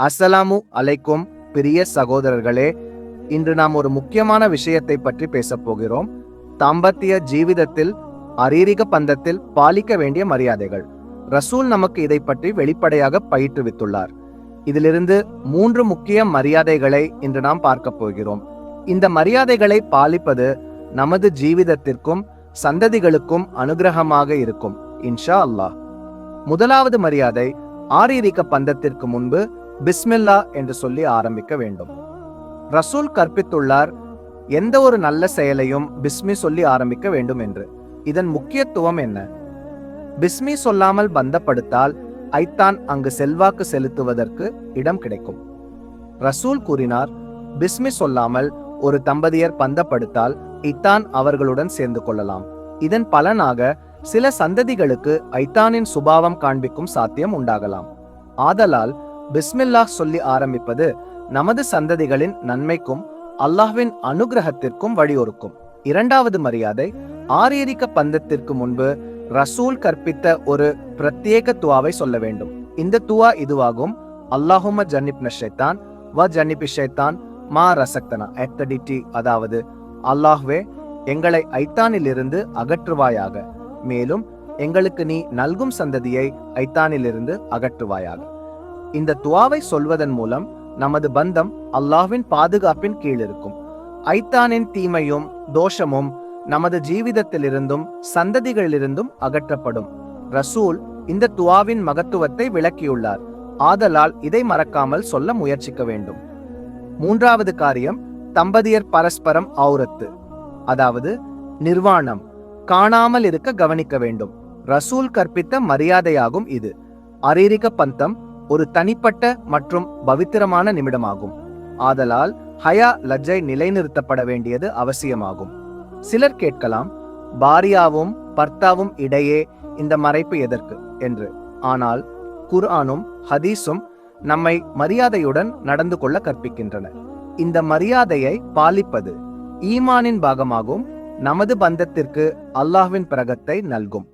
அஸ்ஸலாமு அலைக்கும் பிரிய சகோதரர்களே இன்று நாம் ஒரு முக்கியமான விஷயத்தை பற்றி பேசப் போகிறோம். தாம்பத்திய ஜீவிதத்தில் அரீரிக பந்தத்தில் பாலிக்க வேண்டிய மரியாதைகள். ரசூல் நமக்கு இதை பற்றி வெளிப்படையாக பயிற்றுவித்துள்ளார். இதிலிருந்து மூன்று முக்கிய மரியாதைகளை இன்று நாம் பார்க்க போகிறோம். இந்த மரியாதைகளை பாலிப்பது நமது ஜீவிதத்திற்கும் சந்ததிகளுக்கும் அனுகிரகமாக இருக்கும் இன்ஷா அல்லாஹ். முதலாவது மரியாதை ஆரீரிக பந்தத்திற்கு முன்பு பிஸ்மில்லா என்று சொல்லி ஆரம்பிக்க வேண்டும். ரசூல் கற்பித்துள்ளார் எந்த ஒரு நல்ல செயலையும் பிஸ்மி சொல்லி ஆரம்பிக்க வேண்டும் என்று. இதன் முக்கியத்துவம் என்ன? பிஸ்மி சொல்லாமல் பந்தப்படுத்தால் ஐத்தான் அங்கு செல்வாக்கு செலுத்துவதற்கு இடம் கிடைக்கும். ரசூல் கூறினார் பிஸ்மி சொல்லாமல் ஒரு தம்பதியர் பந்தப்படுத்தால் இத்தான் அவர்களுடன் சேர்ந்து கொள்ளலாம். இதன் பலனாக சில சந்ததிகளுக்கு ஐத்தானின் சுபாவம் காண்பிக்கும் சாத்தியம் உண்டாகலாம். ஆதலால் பிஸ்மில்லாஹ் சொல்லி ஆரம்பிப்பது நமது சந்ததிகளின் நன்மைக்கும் அல்லாஹ்வின் அனுகிரகத்திற்கும் வழியொருக்கும். இரண்டாவது மரியாதை ஆரியரிக்க பந்தத்திற்கு முன்பு ரசூல் கற்பித்த ஒரு பிரத்யேக துவாவை சொல்ல வேண்டும். இந்த துவா இதுவாகும். அல்லாஹும ஜன்னிப் ஷைத்தான் வ ஜன்னிபி ஷைத்தான் மா ரசக்தனா. எத்தடிட்டி அதாவது அல்லாஹ்வே எங்களை ஐத்தானிலிருந்து அகற்றுவாயாக. மேலும் எங்களுக்கு நீ நல்கும் சந்ததியை ஐத்தானிலிருந்து அகற்றுவாயாக. இந்த துவாவை சொல்வதன் மூலம் நமது பந்தம் அல்லாஹ்வின் பாதுகாப்பின் கீழ் இருக்கும் ஐத்தானின் தீமையும் தோஷமும் நமது ஜீவிதத்திலிருந்தும் சந்ததிகளிலிருந்தும் அகற்றப்படும். ரசூல் இந்த துவாவின் மகத்துவத்தை விளக்கியுள்ளார். ஆதலால் இதை மறக்காமல் சொல்ல முயற்சிக்க வேண்டும். மூன்றாவது காரியம் தம்பதியர் பரஸ்பரம் ஔரத்து. அதாவது நிர்வாணம் காணாமல் இருக்க கவனிக்க வேண்டும். ரசூல் கற்பித்த மரியாதையாகும் இது. அரீரிக பந்தம் ஒரு தனிப்பட்ட மற்றும் பவித்திரமான நிமிடமாகும். ஆதலால் ஹயா லஜ்ஜை நிலைநிறுத்தப்பட வேண்டியது அவசியமாகும். சிலர் கேட்கலாம் பாரியாவும் பர்த்தாவும் இடையே இந்த மறைப்பு எதற்கு? என்று. ஆனால் குர்ஆனும் ஹதீஸும் நம்மை மரியாதையுடன் நடந்து கொள்ள கற்பிக்கின்றன. இந்த மரியாதையை பாலிப்பது ஈமானின் பாகமாகும் நமது பந்தத்திற்கு அல்லாஹ்வின் பிரகத்தை நல்கும்.